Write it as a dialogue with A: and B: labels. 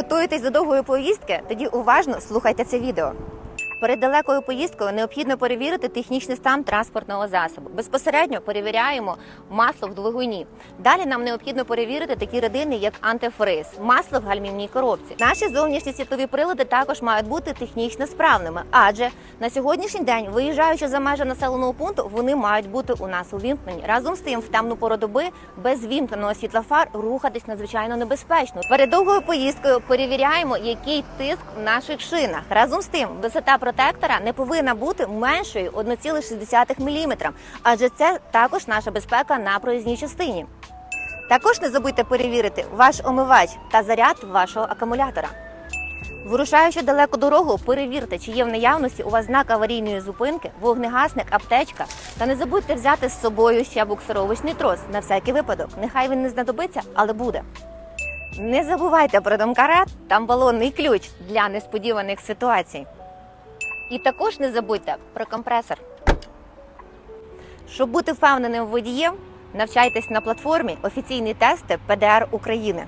A: Готуєтесь до довгої поїздки? Тоді уважно слухайте це відео. Перед далекою поїздкою необхідно перевірити технічний стан транспортного засобу. Безпосередньо перевіряємо масло в двигуні. Далі нам необхідно перевірити такі рідини, як антифриз, масло в гальмівній коробці. Наші зовнішні світлові прилади також мають бути технічно справними, адже на сьогоднішній день, виїжджаючи за межі населеного пункту, вони мають бути у нас увімкнені. Разом з тим, в темну пору доби без вімкненого світлофар рухатись надзвичайно небезпечно. Перед довгою поїздкою перевіряємо, який тиск в наших шинах. Разом з тим, висота протектора не повинна бути меншою 1,6 мм, адже це також наша безпека на проїзній частині. Також не забудьте перевірити ваш омивач та заряд вашого акумулятора. Вирушаючи далеку дорогу, перевірте, чи є в наявності у вас знак аварійної зупинки, вогнегасник, аптечка. Та не забудьте взяти з собою ще буксировочний трос на всякий випадок. Нехай він не знадобиться, але буде. Не забувайте про домкарет, там балонний ключ для несподіваних ситуацій. І також не забудьте про компресор. Щоб бути впевненим водієм, навчайтесь на платформі офіційні тести ПДР України.